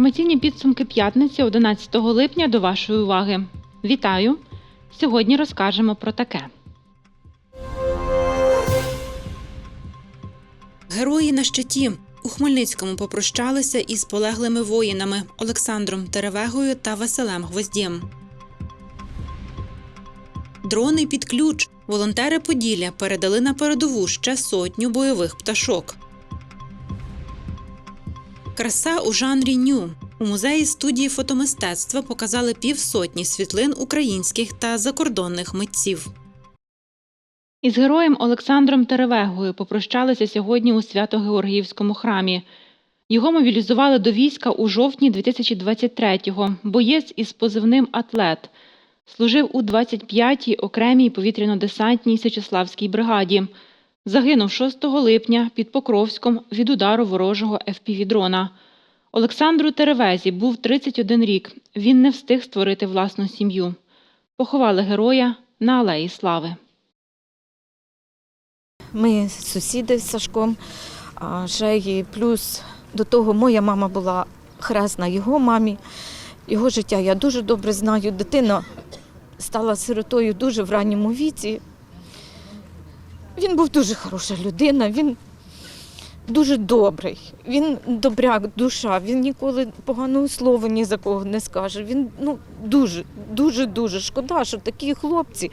Інформаційні підсумки п'ятниці 11 липня до вашої уваги. Вітаю! Сьогодні розкажемо про таке. Герої на щиті. У Хмельницькому попрощалися із полеглими воїнами Олександром Теревегою та Василем Гвоздєм. Дрони під ключ. Волонтери Поділля передали на передову ще сотню бойових пташок. Краса у жанрі ню. У музеї студії фотомистецтва показали півсотні світлин українських та закордонних митців. Із героєм Олександром Теревегою попрощалися сьогодні у Свято-Георгіївському храмі. Його мобілізували до війська у жовтні 2023-го. Боєць із позивним Атлет служив у 25-й окремій повітряно-десантній Січеславській бригаді. Загинув 6 липня під Покровськом від удару ворожого ФПВ-дрона. Олександру Теревезі був 31 рік. Він не встиг створити власну сім'ю. Поховали героя на Алеї Слави. Ми сусіди з Сашком, ще й плюс до того моя мама була хресна його мамі. Його життя я дуже добре знаю. Дитина стала сиротою дуже в ранньому віці. Він був дуже хороша людина, він дуже добрий, він добряк, душа, він ніколи поганого слова ні за кого не скаже. Він ну, дуже, дуже, дуже шкода, що такі хлопці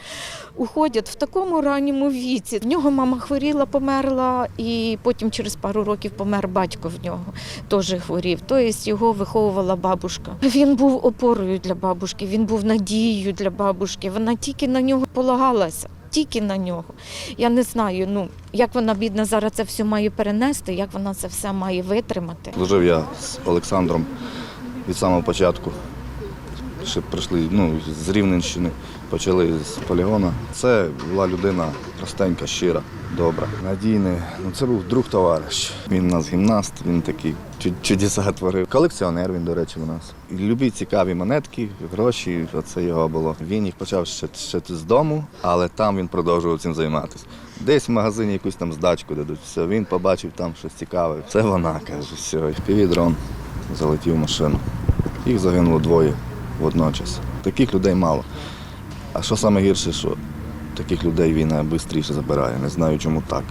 уходять в такому ранньому віці. В нього мама хворіла, померла, і потім через пару років помер батько в нього, теж хворів. Тобто його виховувала бабушка. Він був опорою для бабушки, він був надією для бабушки. Вона тільки на нього полагалася. Тільки на нього. Я не знаю, ну як вона бідна зараз це все має перенести, як вона це все має витримати. Служив я з Олександром від самого початку. Ще прийшли ну, з Рівненщини, почали з полігону. Це була людина простенька, щира, добра, надійна. Ну, це був друг товариш. Він у нас гімнаст, він такий чудеса творив. Колекціонер він, до речі, у нас. Любі цікаві монетки, гроші, оце його було. Він їх почав ще, ще з дому, але там він продовжував цим займатися. Десь в магазині якусь там здачку дадуть. Все, він побачив там щось цікаве. Це вона, каже, все. Півідрон залетів в машину. Їх загинуло двоє водночас. Таких людей мало. А що саме гірше, що таких людей війна швидше забирає. Не знаю, чому так.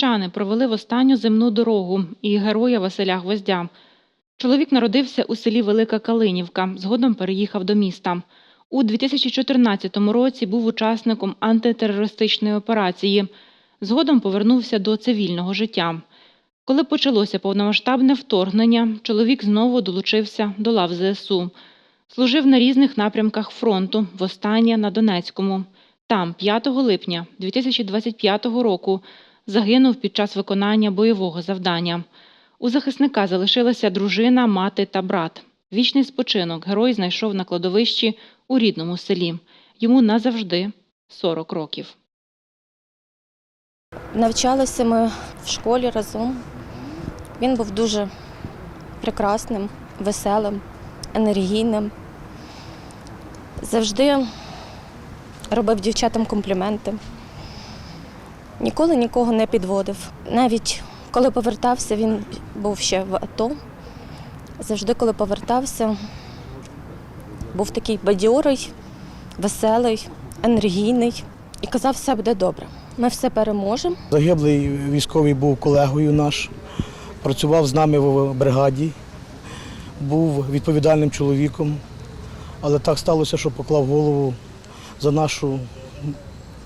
Хмельничани провели в останню земну дорогу і героя Василя Гвоздя. Чоловік народився у селі Велика Калинівка, згодом переїхав до міста. У 2014 році був учасником антитерористичної операції. Згодом повернувся до цивільного життя. Коли почалося повномасштабне вторгнення, чоловік знову долучився до лав ЗСУ. Служив на різних напрямках фронту, востаннє на Донецькому. Там, 5 липня 2025 року, загинув під час виконання бойового завдання. У захисника залишилася дружина, мати та брат. Вічний спочинок герой знайшов на кладовищі у рідному селі. Йому назавжди 40 років. Навчалися ми в школі разом. Він був дуже прекрасним, веселим, енергійним. Завжди робив дівчатам компліменти. Ніколи нікого не підводив. Навіть коли повертався, він був ще в АТО. Завжди, коли повертався, був такий бадьорий, веселий, енергійний і казав, все буде добре. Ми все переможемо. Загиблий військовий був колегою наш, працював з нами в бригаді, був відповідальним чоловіком, але так сталося, що поклав голову за нашу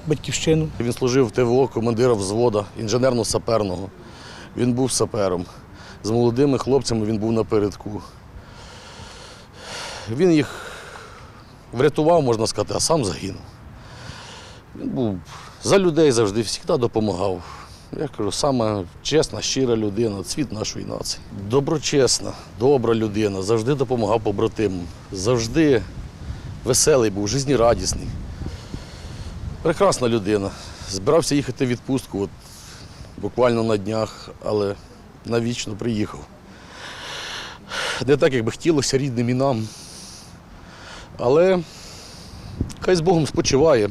батьківщину. Він служив в ТВО командира взвода інженерно-саперного. Він був сапером. З молодими хлопцями він був напередку. Він їх врятував, можна сказати, а сам загинув. Він був за людей завжди, завжди допомагав. Я кажу, саме чесна, щира людина, цвіт нашої нації. Доброчесна, добра людина, завжди допомагав побратимам, завжди веселий був, життєрадісний. Прекрасна людина. Збирався їхати в відпустку от, буквально на днях, але навічно приїхав. Не так, як би хотілося рідним і нам. Але хай з Богом спочиває.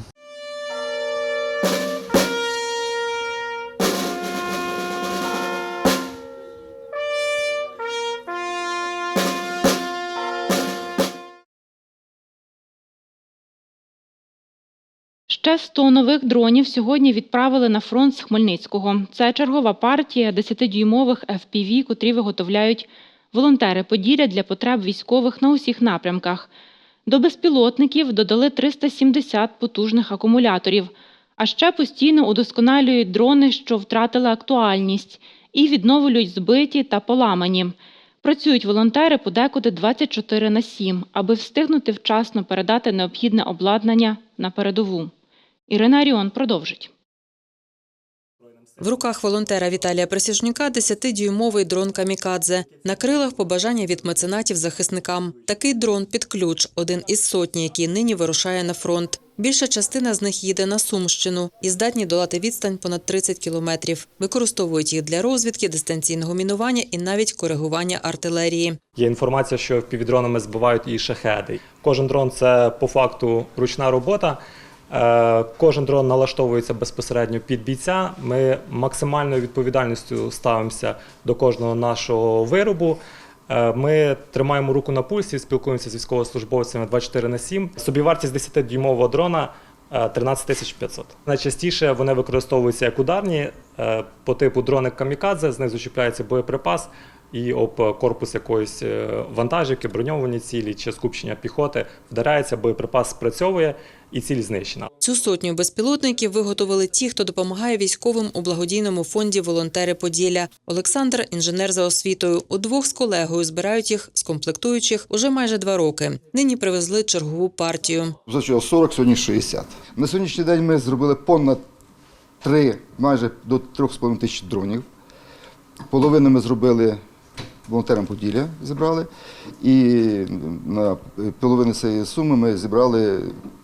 Ще 100 нових дронів сьогодні відправили на фронт з Хмельницького. Це чергова партія 10-дюймових FPV, котрі виготовляють волонтери Поділля для потреб військових на усіх напрямках. До безпілотників додали 370 потужних акумуляторів, а ще постійно удосконалюють дрони, що втратили актуальність, і відновлюють збиті та поламані. Працюють волонтери подекуди 24 на 7, аби встигнути вчасно передати необхідне обладнання на передову. Ірина Аріон продовжить. В руках волонтера Віталія Присяжнюка 10-дюймовий дрон «Камікадзе». На крилах побажання від меценатів захисникам. Такий дрон під ключ – один із сотні, який нині вирушає на фронт. Більша частина з них їде на Сумщину і здатні долати відстань понад 30 кілометрів. Використовують їх для розвідки, дистанційного мінування і навіть коригування артилерії. Є інформація, що півдронами збивають і шахеди. Кожен дрон це по факту ручна робота. Е, Кожен дрон налаштовується безпосередньо під бійця. Ми максимальною відповідальністю ставимося до кожного нашого виробу. Е, Ми тримаємо руку на пульсі, спілкуємося з військовослужбовцями 24 на 7. Собівартість 10-дюймового дрона е, 13 тисяч 500. Найчастіше вони використовуються як ударні е, по типу дрони камікадзе, з них зачіпляється боєприпас і об корпус якоїсь е, вантажівки, броньовані цілі чи скупчення піхоти вдаряється, боєприпас спрацьовує і ціль знищена. Цю сотню безпілотників виготовили ті, хто допомагає військовим у благодійному фонді «Волонтери Поділля». Олександр – інженер за освітою. Удвох з колегою збирають їх з комплектуючих уже майже два роки. Нині привезли чергову партію. Спочатку 40, сьогодні 60. На сьогоднішній день ми зробили понад 3, майже до 3,5 тисяч дронів. Половину ми зробили волонтерам Поділля, зібрали. І на половину цієї суми ми зібрали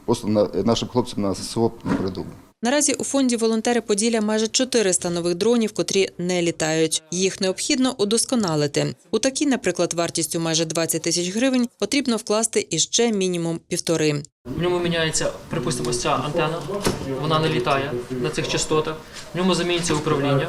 просто нашим хлопцям на ССО на передову. Наразі у фонді «Волонтери Поділля» майже 400 нових дронів, котрі не літають. Їх необхідно удосконалити. У такі, наприклад, вартістю майже 20 тисяч гривень потрібно вкласти іще мінімум півтори. В ньому міняється, припустимо, ця антенна, вона не літає на цих частотах. В ньому замінюється управління.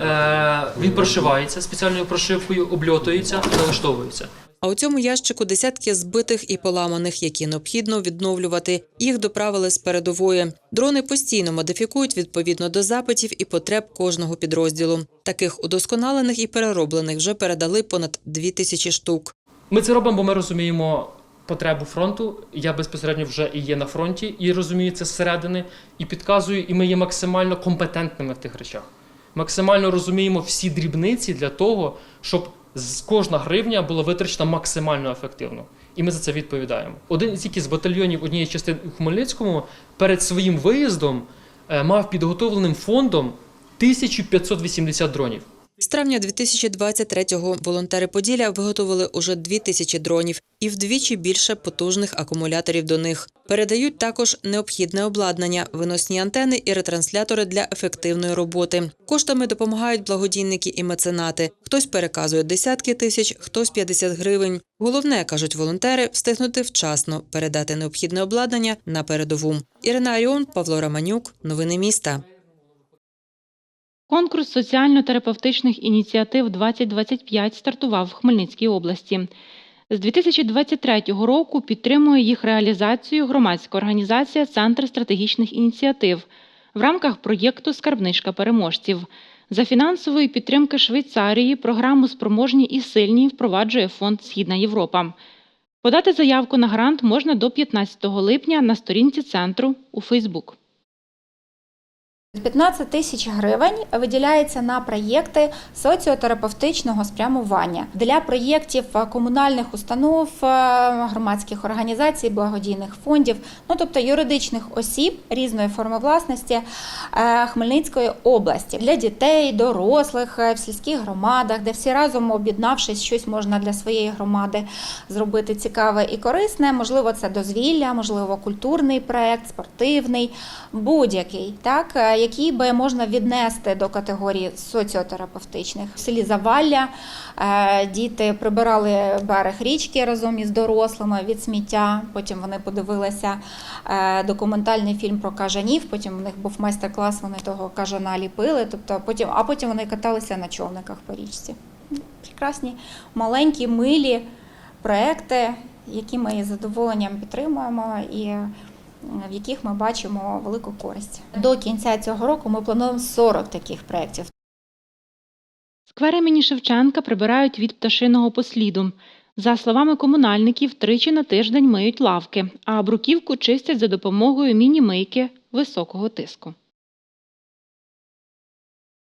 Е, він прошивається спеціальною прошивкою, обльотується і налаштовується. А у цьому ящику десятки збитих і поламаних, які необхідно відновлювати. Їх доправили з передової. Дрони постійно модифікують відповідно до запитів і потреб кожного підрозділу. Таких удосконалених і перероблених вже передали понад дві тисячі штук. Ми це робимо, бо ми розуміємо потребу фронту. Я безпосередньо вже і є на фронті, і розумію це зсередини, і підказую, і ми є максимально компетентними в тих речах. Максимально розуміємо всі дрібниці для того, щоб кожна гривня була витрачена максимально ефективно. І ми за це відповідаємо. Один із тільки з батальйонів однієї частини у Хмельницькому перед своїм виїздом е, мав підготовленим фондом 1580 дронів. З травня 2023-го волонтери Поділля виготовили уже дві тисячі дронів і вдвічі більше потужних акумуляторів до них. Передають також необхідне обладнання, виносні антени і ретранслятори для ефективної роботи. Коштами допомагають благодійники і меценати. Хтось переказує десятки тисяч, хтось 50 гривень. Головне, кажуть волонтери, встигнути вчасно передати необхідне обладнання на передову. Ірина Аріон, Павло Романюк. Новини міста. Конкурс соціально-терапевтичних ініціатив 2025 стартував в Хмельницькій області. З 2023 року підтримує їх реалізацію громадська організація Центр стратегічних ініціатив в рамках проєкту Скарбничка переможців. За фінансової підтримки Швейцарії програму Спроможні і сильні впроваджує фонд Східна Європа. Подати заявку на грант можна до 15 липня на сторінці центру у Фейсбук. 15 тисяч гривень виділяється на проєкти соціотерапевтичного спрямування для проєктів е, комунальних установ, е, громадських організацій, благодійних фондів, ну тобто юридичних осіб різної форми власності е, Хмельницької області для дітей, дорослих в сільських громадах, де всі разом об'єднавшись, щось можна для своєї громади зробити цікаве і корисне. Можливо, це дозвілля, можливо, культурний проект, спортивний, будь-який, так який би можна віднести до категорії соціотерапевтичних. В селі Завалля е, діти прибирали берег річки разом із дорослими від сміття. Потім вони подивилися е, документальний фільм про кажанів. Потім у них був майстер-клас, вони того кажана ліпили. Тобто потім, а потім вони каталися на човниках по річці. Прекрасні, маленькі, милі проекти, які ми із задоволенням підтримуємо і в яких ми бачимо велику користь. До кінця цього року ми плануємо 40 таких проєктів. Сквер імені Шевченка прибирають від пташиного посліду. За словами комунальників, тричі на тиждень миють лавки, а бруківку чистять за допомогою міні-мийки високого тиску.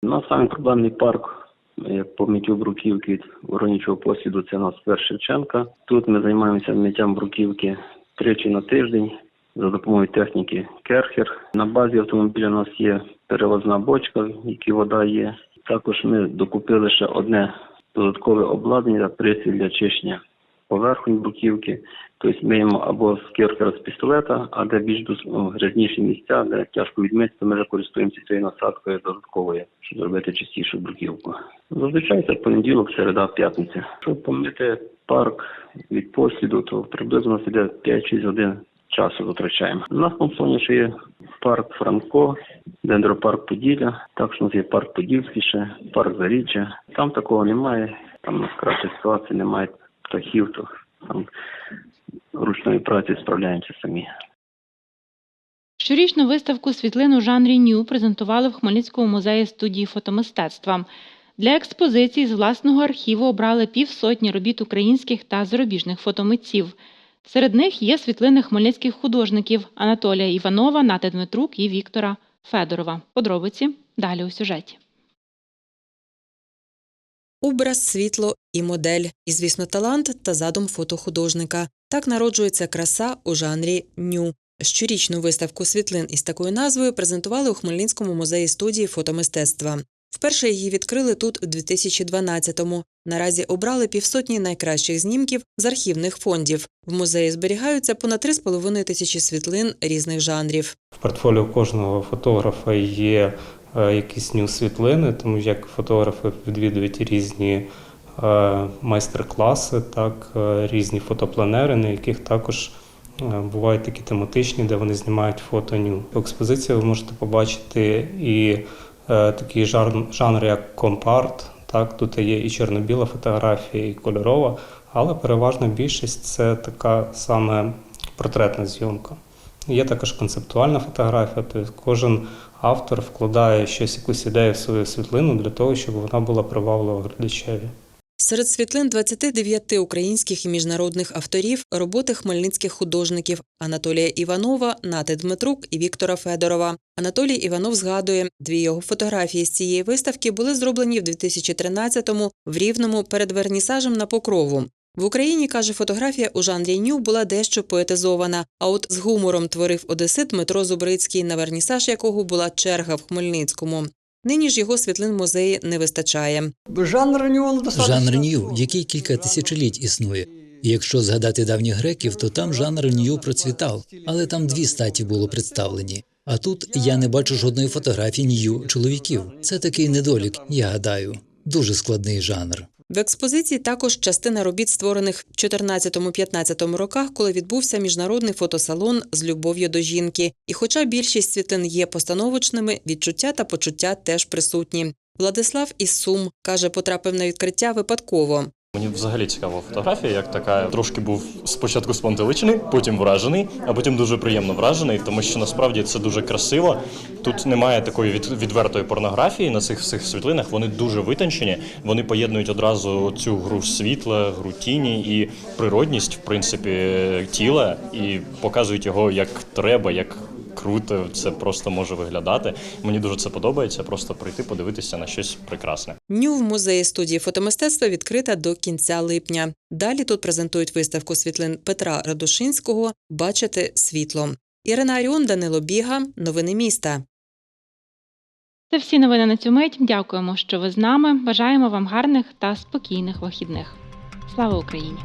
У нас самий проблемний парк, як по миттю бруківки від воронячого посліду, це у нас сквер Шевченка. Тут ми займаємося миттям бруківки тричі на тиждень за допомогою техніки Керхер. На базі автомобіля у нас є перевозна бочка, в якій вода є. Також ми докупили ще одне додаткове обладнання, пристрій для чищення поверхонь бруківки. Тобто миємо або з керхера з пістолета, а де більш грязніші місця, де тяжко відмити, то ми користуємося цією насадкою додатковою, щоб зробити чистішу бруківку. Зазвичай це понеділок, середа, п'ятниця. Щоб помити парк від посліду, то приблизно нас іде 5-6 годин часу витрачаємо. У нас на Сумі ще є парк Франко, дендропарк Поділля, також у нас є парк Подільський ще, парк Заріччя. Там такого немає, там у нас краща ситуація, немає птахів, то там ручної праці справляємося самі. Щорічну виставку світлин у жанрі ню презентували в Хмельницькому музеї студії фотомистецтва. Для експозиції з власного архіву обрали півсотні робіт українських та зарубіжних фотомитців. Серед них є світлини хмельницьких художників Анатолія Іванова, Нати Дмитрук і Віктора Федорова. Подробиці далі у сюжеті. Образ, світло і модель, і, звісно, талант та задум фотохудожника. Так народжується краса у жанрі ню. Щорічну виставку світлин із такою назвою презентували у Хмельницькому музеї студії фотомистецтва. Вперше її відкрили тут у 2012-му. Наразі обрали півсотні найкращих знімків з архівних фондів. В музеї зберігаються понад 3,5 тисячі світлин різних жанрів. В портфоліо кожного фотографа є е, якісь нью-світлини, тому як фотографи відвідують різні е, майстер-класи, так, е, різні фотопланери, на яких також бувають такі тематичні, де вони знімають фото ню. В експозиції ви можете побачити і е, жанр, жанр як компарт. Так, тут є і чорно-біла фотографія, і кольорова, але переважна більшість це така саме портретна зйомка. Є також концептуальна фотографія, тобто кожен автор вкладає щось, якусь ідею в свою світлину для того, щоб вона була приваблива глядачеві. Серед світлин 29 українських і міжнародних авторів роботи хмельницьких художників Анатолія Іванова, Нати Дмитрук і Віктора Федорова. Анатолій Іванов згадує, дві його фотографії з цієї виставки були зроблені в 2013-му в Рівному перед вернісажем на Покрову. В Україні, каже, фотографія у жанрі ню була дещо поетизована, а от з гумором творив одесит Дмитро Зубрицький, на вернісаж якого була черга в Хмельницькому. Нині ж його світлин в музеї не вистачає. Жанр ню. Жанр нью, який кілька тисячоліть існує. І якщо згадати давніх греків, то там жанр нью процвітав, але там дві статі було представлені. А тут я не бачу жодної фотографії нью чоловіків. Це такий недолік, я гадаю. Дуже складний жанр. В експозиції також частина робіт, створених в 2014-2015 роках, коли відбувся міжнародний фотосалон з любов'ю до жінки. І хоча більшість світлин є постановочними, відчуття та почуття теж присутні. Владислав із Сум каже, потрапив на відкриття випадково. Мені взагалі цікава фотографія, як така. Трошки був спочатку спонтеличений, потім вражений, а потім дуже приємно вражений, тому що насправді це дуже красиво. Тут немає такої від, відвертої порнографії на цих всіх світлинах. Вони дуже витончені. Вони поєднують одразу цю гру світла, гру тіні і природність, в принципі, тіла, і показують його як треба, як круто це просто може виглядати. Мені дуже це подобається. Просто прийти, подивитися на щось прекрасне. Ню в музеї студії фотомистецтва відкрита до кінця липня. Далі тут презентують виставку світлин Петра Радушинського Бачити світло. Ірина Аріон, Данило Біга. Новини міста. Це всі новини на цю мить. Дякуємо, що ви з нами. Бажаємо вам гарних та спокійних вихідних. Слава Україні!